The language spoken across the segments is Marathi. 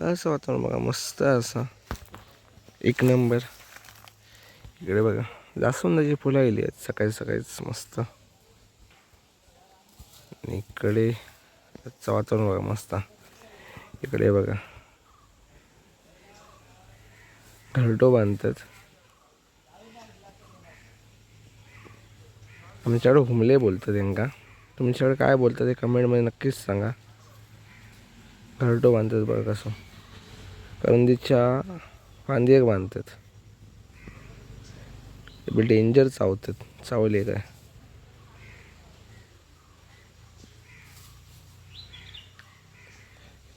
असं वातावरण बघा? मस्त असं. एक नंबर इकडे बघा. जास्वंदाची फुलं आली आहेत. सकाळी सकाळीच मस्त. आणि इकडे आजचं वातावरण बघा मस्त. इकडे बघा. घरटो बांधतात. आमच्याकडे हुमले बोलतात त्यांका तुमच्याकडे काय बोलतात ते कमेंटमध्ये नक्कीच सांगा. घरटो बांधतात बघा कसं. करंदीच्या फांदीक बांधतात. बी डेंजर चावतात. चावले काय?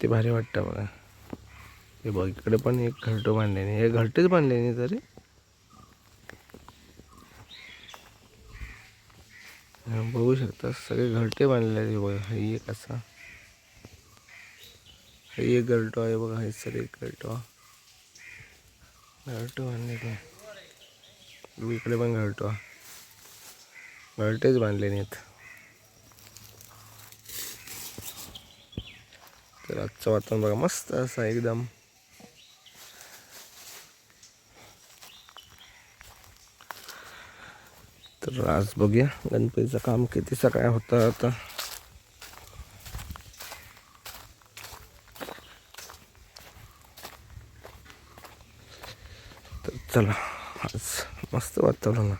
ते भारी वाटतं बघा. हे बघ इकडे पण एक घरटं बांधले नाही हे घरटेच बांधले नाही तरी? बघू शकता. सगळे घरटे बांधलेले आहेत हे बघा. एक असा हे एक घरटो आहे बघा हे सर एक घरटो घरटो बांधले काय इकडे पण घरटो. घरटेच बांधले नाहीत. तर आजचं वातावरण बघा मस्त असं एकदम. तर आज बघूया गणपतीचं काम कितीचं काय होतं आता तर चला आज मस्त वातावरण.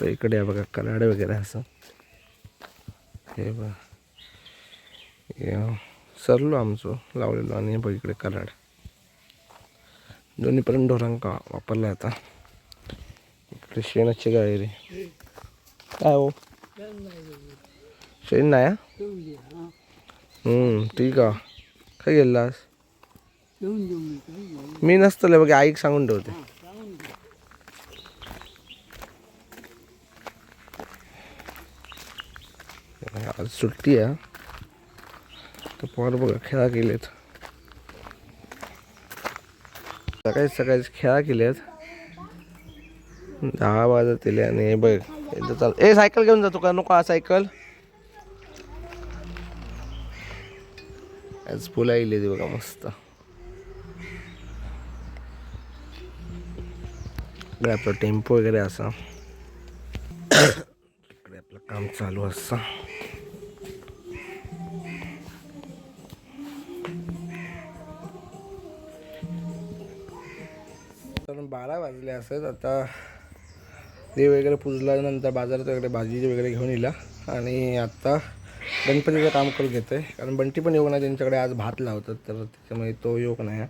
तर इकडे बघा कलाड वगैरे असं. हे बघा. सरलो आमचं लावलेलो आणि बघ इकडे कलाड दोन्ही पर्यंत ढोरांका वापरला आता. इकडे शेणाची गाडी रे. काय हो? शेण नाही हा? ठीक आहे काय गेलास मी नसतले बघ आईक सांगून ठेवते. आज सुट्टी आहे. तर पोर बघा खेळा केलेत. सकाळी सकाळी खेळा केल्यात दहा वाजत दिले आणि बघ इथं चाल ए सायकल घेऊन जातो का? नको हा सायकल. आज फुलं येईल बघा मस्त. इकडे आपलं टेम्पो वगैरे असा. इकडे आपलं काम चालू असतं. तर बारा वाजले असत. आता देव वगैरे पुजल्यानंतर बाजारात वगैरे भाजी वगैरे घेऊन येला आणि आत्ता गणपतीचं काम करून घेतो आहे कारण बंटी पण येऊ नाही त्यांच्याकडे आज भात लावतात. तर त्याच्यामुळे तो योग नाही? आहे.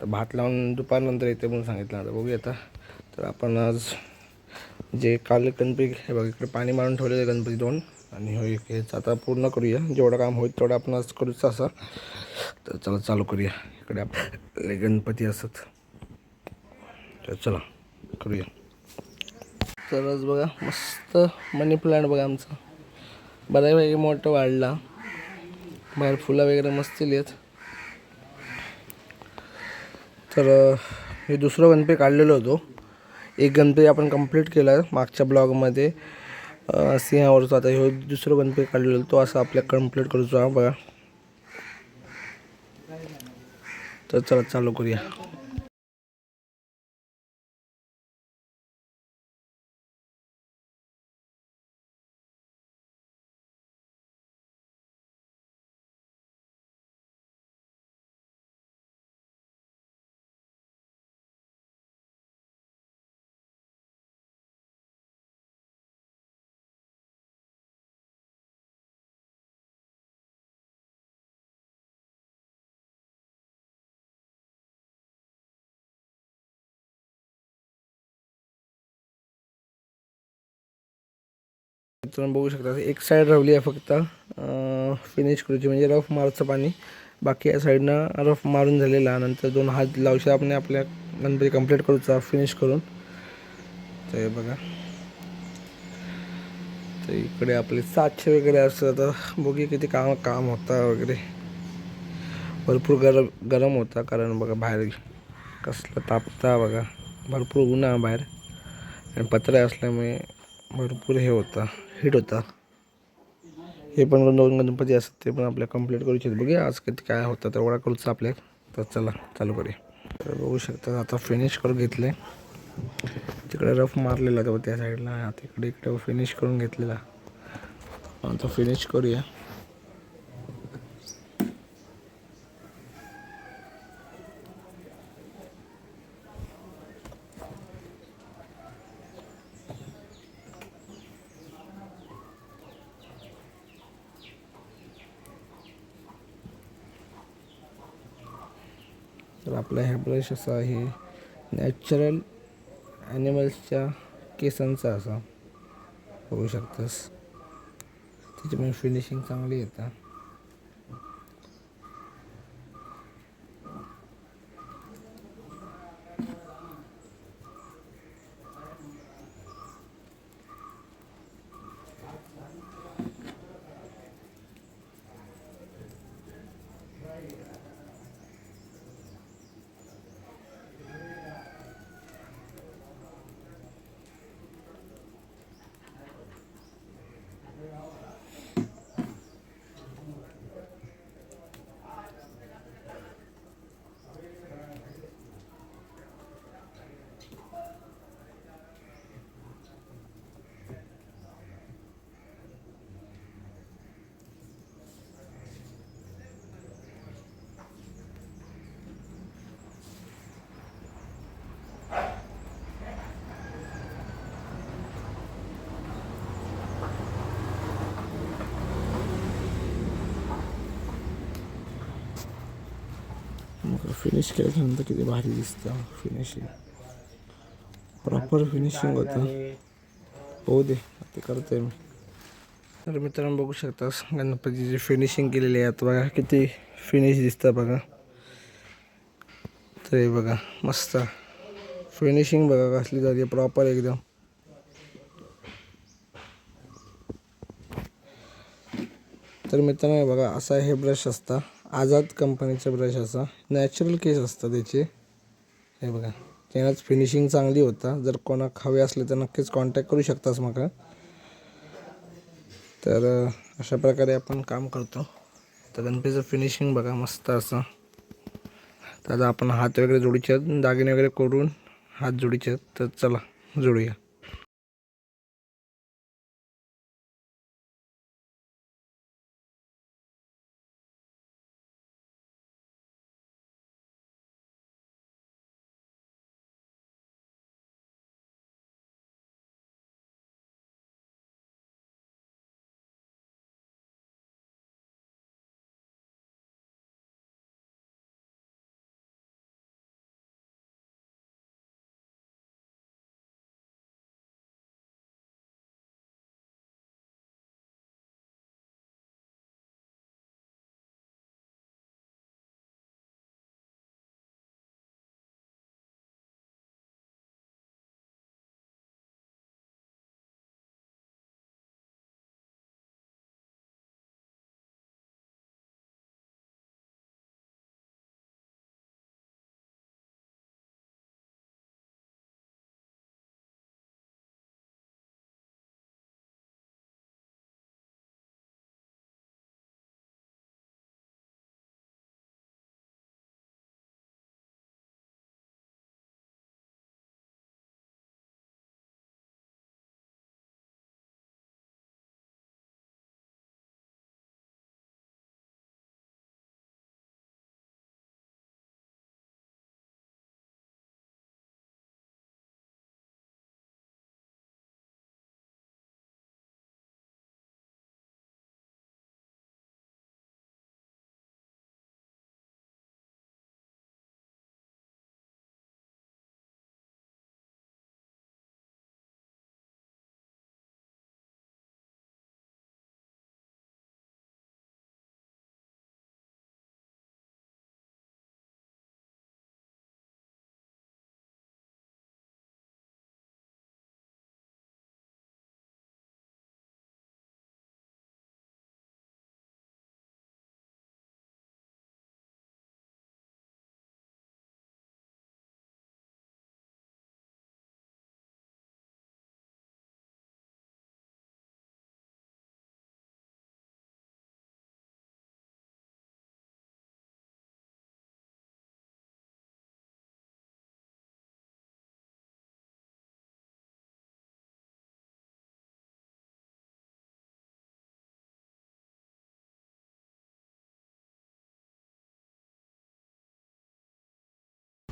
तर भात लावून दुपारनंतर येते म्हणून सांगितलं. आता बघूया आता. तर आपण आज जे काल गणपती हे बघ इकडे पाणी मारून ठेवलेलं आहे गणपती दोन. आणि हो एक हेच आता पूर्ण करूया. जेवढं काम होईल तेवढं आपण आज करूच असं. तर चला चालू करूया. इकडे आपले गणपती असत. तर चला करूया. तर आज बघा मस्त मनी प्लांट बघा आमचा. बऱ्यापैकी मोठं वाढला. बाहेर फुलं वगैरे मस्त आहेत. तर हे दुसरं गणपती काढलेलो होतो. एक गणपती आपण कंप्लीट केला मागच्या ब्लॉगमध्ये सिंहावरचा. आता ह्यो दुसरं गणपती काढलेलं तो असं आपल्या कंप्लीट करूचो हा बघा. तर चला चालू करूया. तुम्ही बघू शकता एक साईड राहिली आहे फक्त फिनिश करूची म्हणजे रफ मारचं पाणी. बाकी या साईडनं रफ मारून झालेला नंतर दोन हात लावशे आपण आपल्या गणपती कंप्लीट करूचा फिनिश करून. तर बघा. तर इकडे आपले सातशे वगैरे असतं तर बघूया किती काम काम होता वगैरे. भरपूर गरम गरम होता कारण बघा बाहेर कसलं तापता बघा. भरपूर ऊन बाहेर. आणि पत्रे असल्यामुळे भरपूर हे होता. हिट होता. हे पण दोन गणपती असतात ते पण आपल्या कंप्लीट करू शकतो. बघूया आज किती काय होतं तेवढा करूच आपल्या. तर चला चालू करूया. तर बघू शकता आता फिनिश करून घेतले तिकडे रफ मारलेला तेव्हा त्या साईडला तिकडे इकडे फिनिश करून घेतलेला. आता फिनिश करूया तर आपला असा आहे. नॅचरल ॲनिमल्सच्या केसांचा असा. होऊ शकतंस. त्याची त्याच्यामुळे फिनिशिंग चांगली येतं फिनिश केल्यानंतर किती भारी दिसतं फिनिशिंग प्रॉपर फिनिशिंग होतं होऊ दे ते करतोय मी तर मित्रांनो बघू शकतास गणपतीची फिनिशिंग केलेली आहे आता बघा किती फिनिश दिसतं बघा तर हे बघा मस्त फिनिशिंग बघा कसली झाली प्रॉपर एकदम तर मित्रांनो बघा असा हे ब्रश असता आझाद कंपनीचा ब्रश असा. नॅचरल केस असतं त्याचे. हे बघा. त्यानंच फिनिशिंग चांगली होता. जर कोणाक हवे असले तर नक्कीच कॉन्टॅक्ट करू शकतास मग. तर अशा प्रकारे आपण काम करतो. तर गणपतीचं फिनिशिंग बघा मस्त असं. आता आपण हात वगैरे जोडीचे दागिने वगैरे करून हात जोडीचे आहेत. तर चला जोडूया.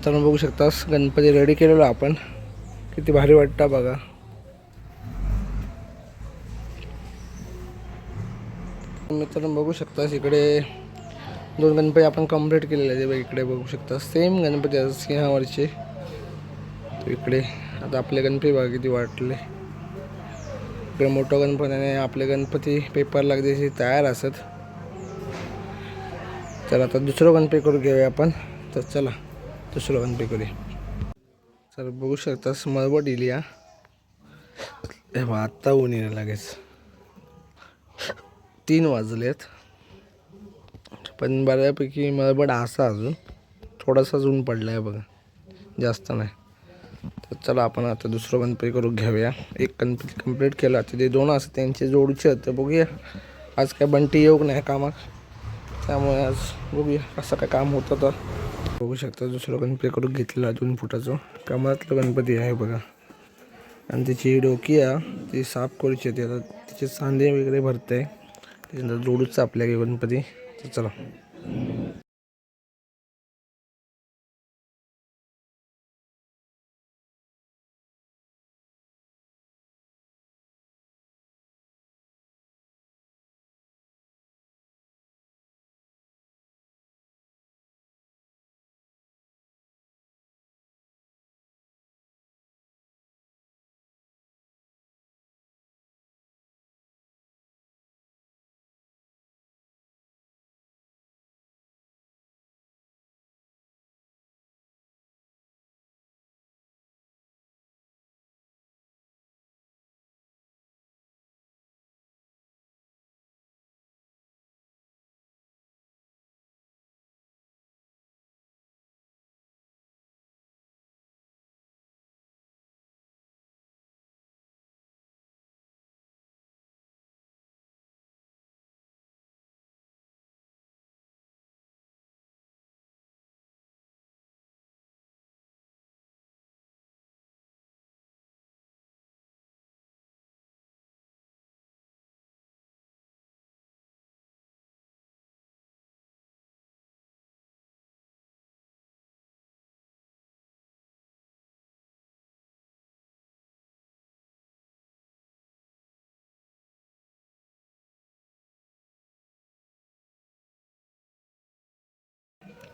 तर बघू शकतास गणपती रेडी केलेलो आपण. किती भारी वाटता बघा. मित्रांनो बघू शकतास इकडे दोन गणपती आपण कंप्लीट केलेले आहेत. बघ इकडे बघू शकता सेम गणपती असतात सिंहावरचे. इकडे आता आपले गणपती बघा किती वाटले. इकडे मोठं गणपती आणि आपले गणपती पेपर लागते तयार असत. तर आता दुसरं गणपती करून घेऊया आपण. तर चला. दुसरं गणपती करूया. तर बघू शकता मळबट इली या हे. आत्ता ऊन येणं लागेच तीन वाजलेत. पण बऱ्यापैकी मळबड असा अजून. थोडासाच ऊन पडला आहे बघा. जास्त नाही. तर चला आपण आता दुसरं गणपती करून घेऊया. एक गणपती कंप्लीट केला. आता ते दोन असं त्यांचे जोडचे होते बघूया. आज काय बंटी येऊ नाही कामात? त्यामुळे आज बघूया असं काय काम होतं तर. बघू शकता दुसरं गणपती करून घेतलेला दोन फुटाचं. कमळातलं गणपती आहे बघा. आणि त्याची डोकी आहे ती साफ करूची होती आता तिचे सांधे वगैरे भरते त्याच्यानंतर जोडूच आपल्या गणपती. तर चला.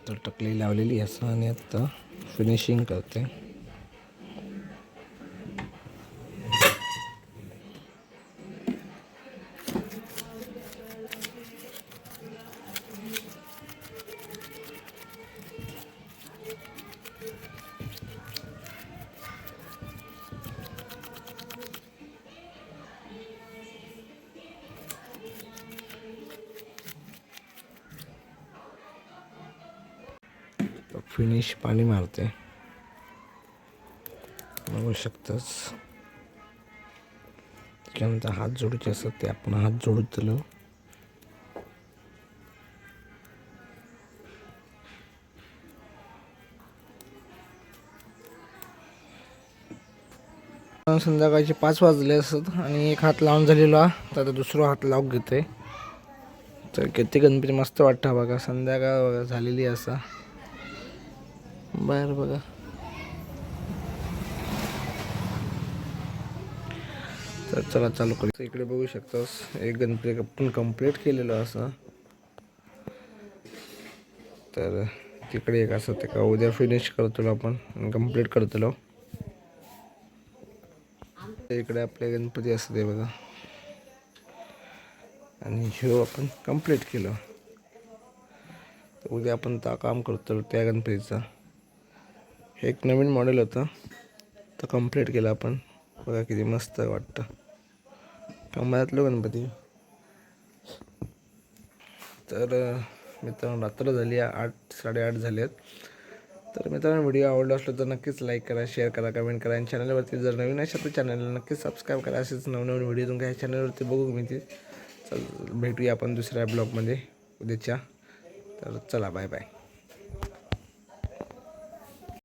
तर टकली लावलेली असं आणि आता फिनिशिंग करते. फिनिश पाणी मारते. बघू शकताच त्याच्यानंतर हात जोडूचे असतात ते आपण हात जोडू दिलो संध्याकाळचे पाच वाजले असत आणि एक हात लावून झालेला तर आता दुसरा हात लावून घेते तर किती गणपती मस्त वाटतं बघा. संध्याकाळ बघा झालेली असा. बाहेर बघा. तर चला चालू करू. इकडे बघू शकतोस एक गणपती आपण कंप्लीट केलेलं असं. तर तिकडे एक असं ते का उद्या फिनिश करतो आपण कंप्लीट करतो इकडे आपले गणपती असते बघा. आणि ह्यो आपण कंप्लीट केलं. तर उद्या आपण ता काम करतो त्या गणपतीचा. हे एक नवीन मॉडेल होतं. तर कंप्लीट केलं आपण. बघा किती मस्त वाटतं. कमळातलं गणपती. तर मित्रांनो रात्र झाली आहे. आठ साडेआठ झाले आहेत तर मित्रांनो व्हिडिओ आवडला असलो तर नक्कीच लाईक करा शेअर करा कमेंट करा. आणि चॅनलवरती जर नवीन असेल तर चॅनलला नक्कीच सबस्क्राईब करा. असेच नवनवीन व्हिडिओ तुमच्या ह्या चॅनलवरती बघू मी ते चल भेटूया आपण दुसऱ्या ब्लॉगमध्ये उद्याच्या. तर चला बाय बाय